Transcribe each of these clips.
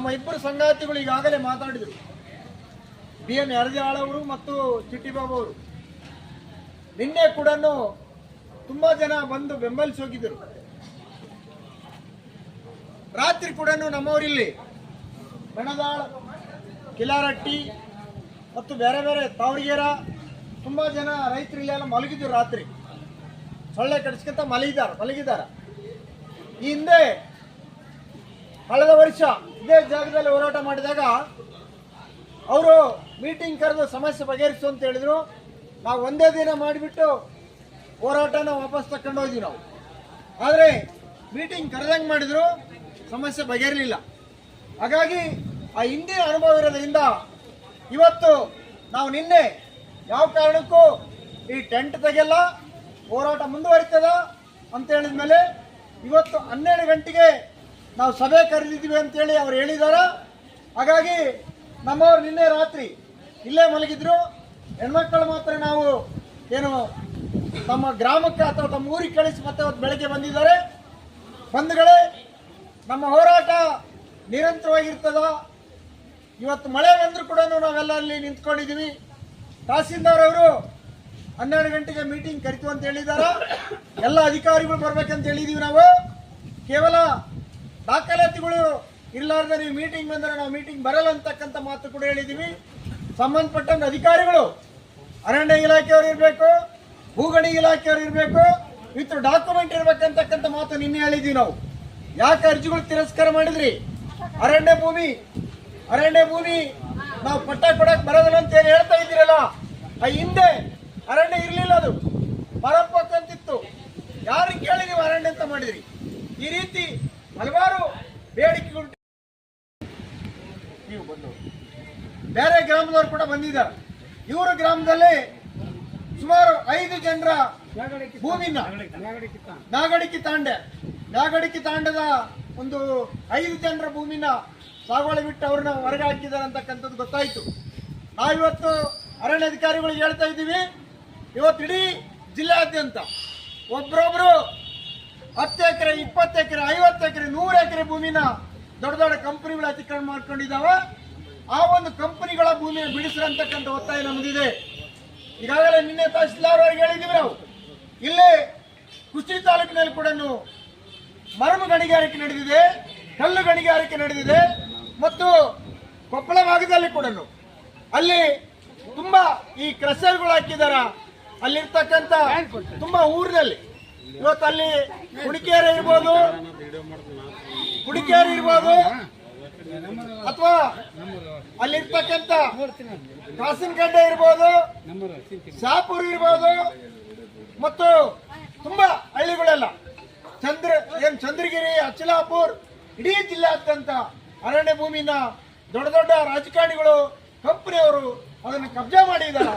ನಮ್ಮ ಇಬ್ಬರು ಸಂಗಾತಿಗಳು ಈಗಾಗಲೇ ಮಾತಾಡಿದರು. ಬಿ ಎನ್ ಯರಜಾಳ್ ಅವರು ಮತ್ತು ಚಿಟ್ಟಿಬಾಬು ಅವರು. ನಿನ್ನೆ ಕೂಡ ತುಂಬಾ ಜನ ಬಂದು ಬೆಂಬಲಿಸಿ ಹೋಗಿದ್ದರು. ರಾತ್ರಿ ಕೂಡ ನಮ್ಮವರಿಲ್ಲಿ ಬೆಣದಾಳ್, ಕಿಲಾರಟ್ಟಿ ಮತ್ತು ಬೇರೆ ಬೇರೆ ತಾವರಿಗೇರ ತುಂಬಾ ಜನ ರೈತರು ಇಲ್ಲೆಲ್ಲ ಮಲಗಿದ್ರು ರಾತ್ರಿ. ಸೊಳ್ಳೆ ಕಡಿಸ್ಕೊಂತ ಮಲಗಿದ್ದಾರೆ ಮಲಗಿದ್ದಾರೆ. ಈ ಹಿಂದೆ ಕಳೆದ ವರ್ಷ ಇದೇ ಜಾಗದಲ್ಲಿ ಹೋರಾಟ ಮಾಡಿದಾಗ ಅವರು ಮೀಟಿಂಗ್ ಕರೆದು ಸಮಸ್ಯೆ ಬಗೆಹರಿಸು ಅಂತ ಹೇಳಿದ್ರು. ನಾವು ಒಂದೇ ದಿನ ಮಾಡಿಬಿಟ್ಟು ಹೋರಾಟನ ವಾಪಸ್ ತಕೊಂಡು ಹೋದ್ವಿ ನಾವು. ಆದರೆ ಮೀಟಿಂಗ್ ಕರೆದಂಗೆ ಮಾಡಿದ್ರು ಸಮಸ್ಯೆ ಬಗೆಹರಲಿಲ್ಲ. ಹಾಗಾಗಿ ಆ ಹಿಂದಿನ ಅನುಭವ ಇರೋದ್ರಿಂದ ಇವತ್ತು ನಾವು ನಿನ್ನೆ ಯಾವ ಕಾರಣಕ್ಕೂ ಈ ಟೆಂಟ್ ತೆಗೆಲ್ಲ ಹೋರಾಟ ಮುಂದುವರಿತದ ಅಂತ ಹೇಳಿದ್ಮೇಲೆ ಇವತ್ತು ಹನ್ನೆರಡು ಗಂಟೆಗೆ ನಾವು ಸಭೆ ಕರೆದಿದ್ದೀವಿ ಅಂತೇಳಿ ಅವ್ರು ಹೇಳಿದ್ದಾರೆ ಹಾಗಾಗಿ ನಮ್ಮವ್ರು ನಿನ್ನೆ ರಾತ್ರಿ ಇಲ್ಲೇ ಮಲಗಿದ್ರು. ಹೆಣ್ಮಕ್ಕಳು ಮಾತ್ರ ನಾವು ಏನು ತಮ್ಮ ಗ್ರಾಮಕ್ಕೆ ಅಥವಾ ತಮ್ಮ ಊರಿಗೆ ಕಳಿಸಿ ಮತ್ತೆ ಅವತ್ತು ಬೆಳಗ್ಗೆ ಬಂದಿದ್ದಾರೆ. ಬಂಧುಗಳೇ ನಮ್ಮ ಹೋರಾಟ ನಿರಂತರವಾಗಿರ್ತದ. ಇವತ್ತು ಮಳೆ ಬಂದರೂ ಕೂಡ ನಾವೆಲ್ಲ ಅಲ್ಲಿ ನಿಂತ್ಕೊಂಡಿದ್ದೀವಿ. ತಹಸೀಲ್ದಾರ್ ಅವರು ಹನ್ನೆರಡು ಗಂಟೆಗೆ ಮೀಟಿಂಗ್ ಕರಿತು ಅಂತ ಹೇಳಿದಾರ? ಎಲ್ಲ ಅಧಿಕಾರಿಗಳು ಬರ್ಬೇಕಂತ ಹೇಳಿದೀವಿ ನಾವು. ಕೇವಲ ದಾಖಲಾತಿಗಳು ಇರ್ಲಾರ್ದೆ ನೀವು ಮೀಟಿಂಗ್ ಬಂದರೆ ನಾವು ಮೀಟಿಂಗ್ ಬರಲ್ಲ ಅಂತಕ್ಕಂಥ ಮಾತು ಕೂಡ ಹೇಳಿದೀವಿ. ಸಂಬಂಧಪಟ್ಟಂತ ಅಧಿಕಾರಿಗಳು, ಅರಣ್ಯ ಇಲಾಖೆಯವರು ಇರಬೇಕು ಭೂಗಣಿ ಇಲಾಖೆಯವರು ಇರಬೇಕು, ವಿತ್ ಡಾಕ್ಯುಮೆಂಟ್ ಇರಬೇಕಂತಕ್ಕಂಥ ಮಾತು ನಿನ್ನೆ ಹೇಳಿದೀವಿ ನಾವು. ಯಾಕೆ ಅರ್ಜಿಗಳು ತಿರಸ್ಕಾರ ಮಾಡಿದ್ರಿ? ಅರಣ್ಯ ಭೂಮಿ ಅರಣ್ಯ ಭೂಮಿ ನಾವು ಪಟ್ಟ ಕೊಡಕ್ ಬರೋದಿಲ್ಲ ಅಂತ ಏನು ಹೇಳ್ತಾ ಇದ್ದೀರಲ್ಲ? ಆ ಹಿಂದೆ ಅರಣ್ಯ ಇರಲಿಲ್ಲ ಅದು. ಪರಪ್ಪಕ್ಕಂತಿತ್ತು. ಯಾರು ಕೇಳಿ ನೀವು ಅರಣ್ಯ ಅಂತ ಮಾಡಿದ್ರಿ? ಈ ರೀತಿ ಹಲವಾರು ಬೇಡಿಕೆಗಳು ನೀವು ಬಂದವರು. ಬೇರೆ ಗ್ರಾಮದವರು ಕೂಡ ಬಂದಿದ್ದಾರೆ. ಇವರ ಗ್ರಾಮದಲ್ಲಿ ಸುಮಾರು ಐದು ಜನರ ಭೂಮಿನ ನಾಗಡಿಕೆ ತಾಂಡೆ. ನಾಗಡಿಕೆ ತಾಂಡದ ಒಂದು ಐದು ಜನರ ಭೂಮಿನ ಸಾಗುವಳಿ ಬಿಟ್ಟು ಅವ್ರನ್ನ ಹೊರಗೆ ಹಾಕಿದ್ದಾರೆ ಅಂತಕ್ಕಂಥದ್ದು ಗೊತ್ತಾಯ್ತು. ನಾವಿವತ್ತು ಅಧಿಕಾರಿಗಳು ಹೇಳ್ತಾ ಇದ್ದೀವಿ, ಇವತ್ತು ಇಡೀ ಜಿಲ್ಲಾದ್ಯಂತ ಒಬ್ರೊಬ್ರು ಹತ್ತು ಎಕರೆ ಇಪ್ಪತ್ತು ಎಕರೆ ಐವತ್ತು ಎಕರೆ ನೂರು ಎಕರೆ ಭೂಮಿನ ದೊಡ್ಡ ದೊಡ್ಡ ಕಂಪನಿಗಳು ಅತಿಕ್ರಮಣ ಮಾಡ್ಕೊಂಡಿದ್ದಾವೆ. ಆ ಒಂದು ಕಂಪನಿಗಳ ಭೂಮಿ ಬಿಡಿಸಿರಂತಕ್ಕಂಥ ಒತ್ತಾಯ ನಮ್ಮದಿದೆ ಈಗಾಗಲೇ ನಿನ್ನೆ ತಹಸೀಲ್ದಾರ್ ಅವರಿಗೆ ಹೇಳಿದ್ದೀವಿ ನಾವು. ಇಲ್ಲೇ ಕುಸ್ತಿ ತಾಲೂಕಿನಲ್ಲಿ ಕೂಡ ಮರಮ ಗಣಿಗಾರಿಕೆ ನಡೆದಿದೆ ಕಲ್ಲು ಗಣಿಗಾರಿಕೆ ನಡೆದಿದೆ ಮತ್ತು ಕೊಪ್ಪಳ ಭಾಗದಲ್ಲಿ ಕೂಡ ಅಲ್ಲಿ ತುಂಬಾ ಈ ಕ್ರಷರ್ಗಳು ಹಾಕಿದಾರ. ಅಲ್ಲಿರ್ತಕ್ಕಂಥ ತುಂಬಾ ಊರಿನಲ್ಲಿ. ಇವತ್ತು ಅಲ್ಲಿ ಕುಡಿಕೇರಿ ಇರ್ಬೋದು ಕುಡಿಕೇರಿ ಇರ್ಬೋದು, ಅಥವಾ ಅಲ್ಲಿರ್ತಕ್ಕಂಥ ಕಾಸಿನಗಡ್ಡೆ ಇರ್ಬೋದು, ಶಾಪುರ್ ಇರ್ಬೋದು, ಮತ್ತು ತುಂಬಾ ಹಳ್ಳಿಗಳೆಲ್ಲ. ಚಂದ್ರ, ಏನ್ ಚಂದ್ರಗಿರಿ ಅಚಲಾಪುರ್ ಇಡೀ ಜಿಲ್ಲೆಯಾದ್ಯಂತ ಅರಣ್ಯ ಭೂಮಿನ ದೊಡ್ಡ ದೊಡ್ಡ ರಾಜಕಾರಣಿಗಳು ಕಂಪನಿಯವರು ಅದನ್ನು ಕಬ್ಜಾ ಮಾಡಿದ್ದಾರೆ.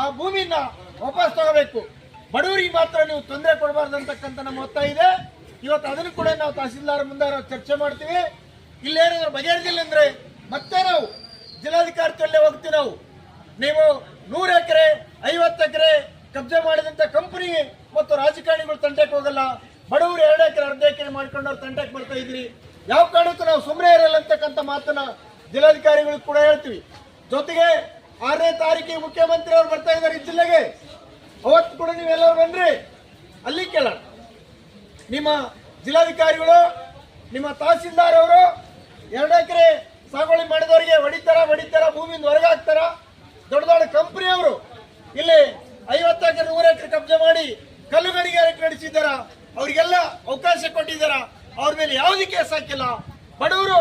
ಆ ಭೂಮಿನ ವಾಪಸ್ ತಗೋಬೇಕು. ಬಡವರಿಗೆ ಮಾತ್ರ ನೀವು ತೊಂದರೆ ಕೊಡಬಾರ್ದು ಅಂತಕ್ಕಂಥ ನಮ್ಮ ಒತ್ತಾಯ ಇದೆ. ಇವತ್ತು ಅದನ್ನು ಕೂಡ ನಾವು ತಹಸೀಲ್ದಾರ್ ಮುಂದೆ ಚರ್ಚೆ ಮಾಡ್ತೀವಿ. ಇಲ್ಲೇನಾದ್ರೂ ಬಗೆಹರಿದಿಲ್ಲ ಅಂದ್ರೆ ಮತ್ತೆ ನಾವು ಜಿಲ್ಲಾಧಿಕಾರಿ ತೊಲ್ಲೆ ಹೋಗ್ತೀವಿ ನಾವು. ನೀವು ನೂರು ಎಕರೆ, ಐವತ್ತು ಎಕರೆ ಕಬ್ಜೆ ಮಾಡಿದಂತ ಕಂಪನಿ ಮತ್ತು ರಾಜಕಾರಣಿಗಳು ತಂಟೆಗೆ ಹೋಗಲ್ಲ. ಬಡವರು ಎರಡು ಎಕರೆ, ಅರ್ಧ ಎಕರೆ ಮಾಡ್ಕೊಂಡವ್ರು ತಂಟೆಗೆ ಬರ್ತಾ ಇದ್ರಿ ಯಾವ ಕಾರಣಕ್ಕೂ ನಾವು ಸುಮ್ಮನೆ ಇರಲ್ಲ ಅಂತಕ್ಕಂಥ ಮಾತನ್ನ ಜಿಲ್ಲಾಧಿಕಾರಿಗಳು ಕೂಡ ಹೇಳ್ತೀವಿ. ಜೊತೆಗೆ ಆರನೇ ತಾರೀಕಿಗೆ ಮುಖ್ಯಮಂತ್ರಿ ಅವರು ಬರ್ತಾ ಇದ್ದಾರೆ ಈ ಜಿಲ್ಲೆಗೆ. ಅವತ್ತು ಕೂಡ ನೀವೆಲ್ಲರೂ ಬಂದ್ರಿ ಅಲ್ಲಿ ಕೇಳೋಣ. ನಿಮ್ಮ ಜಿಲ್ಲಾಧಿಕಾರಿಗಳು, ನಿಮ್ಮ ತಹಸೀಲ್ದಾರ್ ಅವರು ಎರಡು ಎಕರೆ ಸಾಗುವಳಿ ಮಾಡಿದವರಿಗೆ ಹೊಡಿತಾರ ಹೊಡಿತಾರ ಭೂಮಿಯಿಂದ ಹೊರಗೆ ಹಾಕ್ತಾರ? ದೊಡ್ಡ ದೊಡ್ಡ ಕಂಪ್ನಿಯವರು ಇಲ್ಲಿ ಐವತ್ತು ಎಕರೆ, ನೂರು ಎಕರೆ ಕಬ್ಜೆ ಮಾಡಿ ಕಲ್ಲು ಗಣಿಗಾರಿಕೆ ನಡೆಸಿದ್ದಾರ? ಅವರಿಗೆಲ್ಲ ಅವಕಾಶ ಕೊಟ್ಟಿದ್ದಾರ? ಅವ್ರ ಮೇಲೆ ಯಾವುದೇ ಕೇಸ್ ಹಾಕಿಲ್ಲ. ಬಡವರು